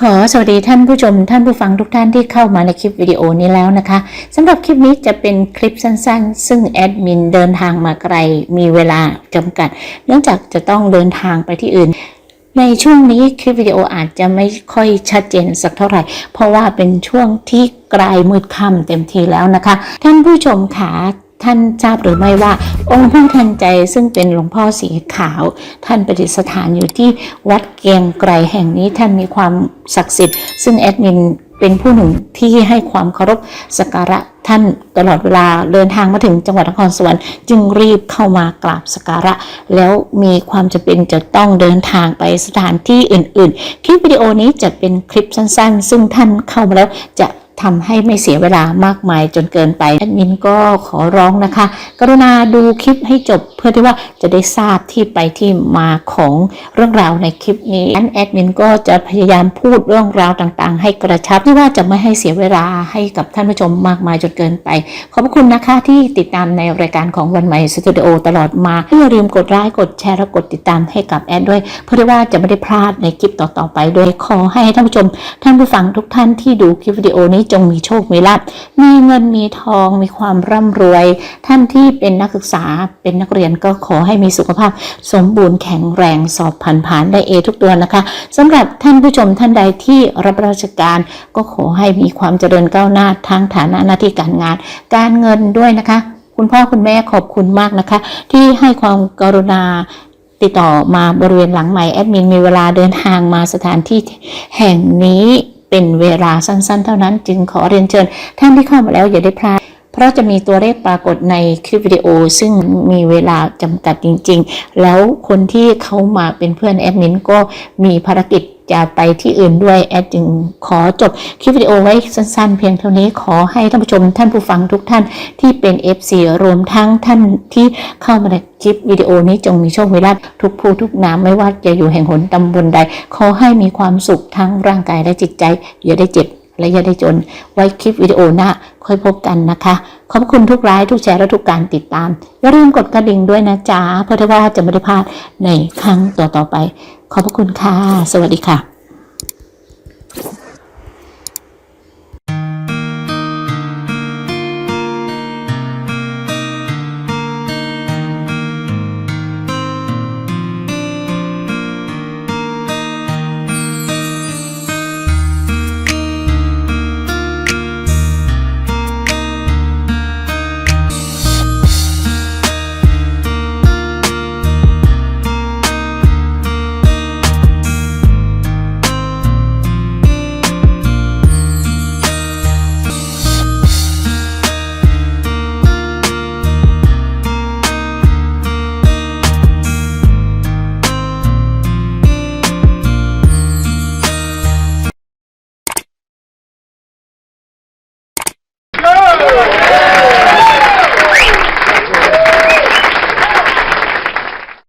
ขอสวัสดีท่านผู้ชมท่านผู้ฟังทุกท่านที่เข้ามาในคลิปวิดีโอนี้แล้วนะคะสำหรับคลิปนี้จะเป็นคลิปสั้นๆ ซึ่งแอดมินเดินทางมาไกลมีเวลาจำกัด เนื่องจากจะต้องเดินทางไปที่อื่น ในช่วงนี้คลิปวิดีโออาจจะไม่ค่อยชัดเจนสักเท่าไหร่ เพราะว่าเป็นช่วงที่ไกลมืดค่ำเต็มทีแล้วนะคะ ท่านผู้ชมขา ท่านทราบหรือไม่ว่าองค์พระทันใจซึ่งเป็นหลวงพ่อสีขาว ท่านประดิษฐานอยู่ที่วัดเกียงไกรแห่งนี้ท่านมีความศักดิ์สิทธิ์ ซึ่งแอดมินเป็นผู้หนึ่งที่ให้ความเคารพสักการะท่านตลอดเวลาเดินทางมาถึงจังหวัดนครสวรรค์จึงรีบเข้ามากราบสักการะ แล้วมีความจำเป็นจะต้องเดินทางไปสถานที่อื่น ๆ คลิปวิดีโอนี้จะเป็นคลิปสั้น ๆ ซึ่งท่านเข้ามาแล้วจะ ทำให้ไม่เสียเวลามากมายจนเกินไปแอดมินก็ขอร้องนะคะ กรุณาดูคลิปให้จบเพื่อที่ว่าจะได้ทราบที่ไปที่มาของเรื่องราวในคลิปนี้อันแอดมินก็จะพยายามพูดเรื่องราวต่างๆ ให้กระชับที่ว่าจะไม่ให้เสียเวลาให้กับท่านผู้ชมมากมายจนเกินไป ขอบคุณนะคะที่ติดตามในรายการของวันใหม่สตูดิโอตลอดมาอย่าลืมกดไลค์กดแชร์และกดติดตามให้กับแอดด้วย เพื่อที่ว่าจะไม่ได้พลาดในคลิปต่อๆไปด้วยขอให้ท่านผู้ชม ท่านผู้ฟังทุกท่านที่ดูคลิปวิดีโอนี้จงมีโชค มีลาภมีเงินมีทองมีความร่ำรวย ท่านที่เป็นนักศึกษาเป็นนักเรียนก็ขอให้มีสุขภาพ สมบูรณ์แข็งแรงสอบผ่านผ่านได้เอทุกตัวนะคะสำหรับท่านผู้ชมท่านใดที่รับราชการก็ขอให้มีความเจริญก้าวหน้าทางฐานะหน้าที่การงาน การเงินด้วยนะคะ คุณพ่อคุณแม่ขอบคุณมากนะคะ ที่ให้ความกรุณาติดต่อมาบริเวณหลังใหม่แอดมินมีเวลาเดินทางมาสถานที่แห่งนี้ เป็นเวลาสั้นๆ เท่านั้น จึงขอเรียนเชิญ ท่านที่เข้ามาแล้วอย่าได้พลาด เพราะจะมีตัวเลขปรากฏในคลิปวิดีโอ ซึ่งมีเวลาจำกัดจริง ๆ แล้วคนที่เขามาเป็นเพื่อนแอดมินก็มีภารกิจจะไปที่อื่นด้วยแอดจึงขอจบคลิปวิดีโอไว้สั้นๆ เพียงเท่านี้ขอให้ท่านผู้ชมท่านผู้ฟังทุกท่านที่เป็น FC รวมทั้งท่านที่เข้ามาในคลิปวิดีโอนี้จงมีโชคมีลาภทุกผู้ทุกนามไม่ว่าจะอยู่แห่งหนตำบลใด ขอให้มีความสุขทั้งร่างกายและจิตใจ อย่าได้เจ็บและอย่าได้จน ไว้คลิปวิดีโอหน้า ค่อยพบกันนะคะ ขอบคุณทุกไลค์ทุกแชร์และทุกการติดตาม อย่าลืมกดกระดิ่งด้วยนะจ๊ะ เพื่อที่ว่าจะไม่ได้พลาดในครั้งต่อๆไป ขอบพระคุณค่ะ สวัสดีค่ะ